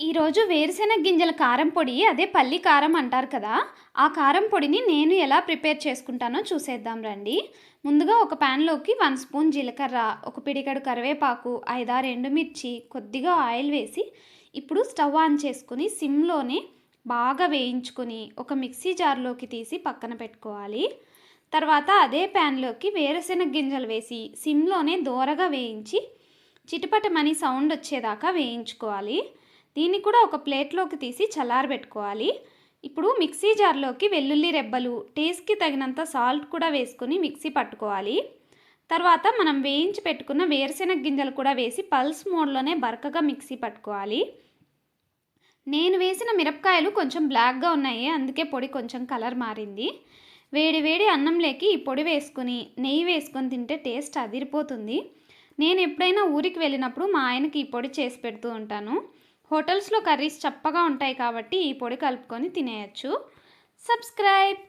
ఈరోజు వేరుశెనగ గింజల కారం పొడి అదే పల్లి కారం అంటారు కదా ఆ కారం పొడిని నేను ఎలా ప్రిపేర్ చేసుకుంటానో చూసేద్దాం రండి. ముందుగా ఒక ప్యాన్లోకి వన్ స్పూన్ జీలకర్ర ఒక పిడికడు కరివేపాకు ఐదారు ఎండుమిర్చి కొద్దిగా ఆయిల్ వేసి ఇప్పుడు స్టవ్ ఆన్ చేసుకుని సిమ్లోనే బాగా వేయించుకొని ఒక మిక్సీ జార్లోకి తీసి పక్కన పెట్టుకోవాలి. తర్వాత అదే ప్యాన్లోకి వేరుశెనగ గింజలు వేసి సిమ్లోనే దోరగా వేయించి చిటిపటమని సౌండ్ వచ్చేదాకా వేయించుకోవాలి. దీన్ని కూడా ఒక ప్లేట్లోకి తీసి చల్లారబెట్టుకోవాలి. ఇప్పుడు మిక్సీ జార్లోకి వెల్లుల్లి రెబ్బలు టేస్ట్కి తగినంత సాల్ట్ కూడా వేసుకొని మిక్సీ పట్టుకోవాలి. తర్వాత మనం వేయించి పెట్టుకున్న వేరుశెనగ గింజలు కూడా వేసి పల్స్ మోడ్లోనే బరకగా మిక్సీ పట్టుకోవాలి. నేను వేసిన మిరపకాయలు కొంచెం బ్లాక్గా ఉన్నాయి అందుకే పొడి కొంచెం కలర్ మారింది. వేడి వేడి అన్నంలోకి ఈ పొడి వేసుకుని నెయ్యి వేసుకొని తింటే టేస్ట్ అదిరిపోతుంది. నేను ఎప్పుడైనా ఊరికి వెళ్ళినప్పుడు మా ఆయనకి ఈ పొడి చేసి పెడుతూ ఉంటాను. హోటల్స్లో కర్రీస్ చప్పగా ఉంటాయి కాబట్టి ఈ పొడి కలుపుకొని తినేయచ్చు. సబ్స్క్రైబ్!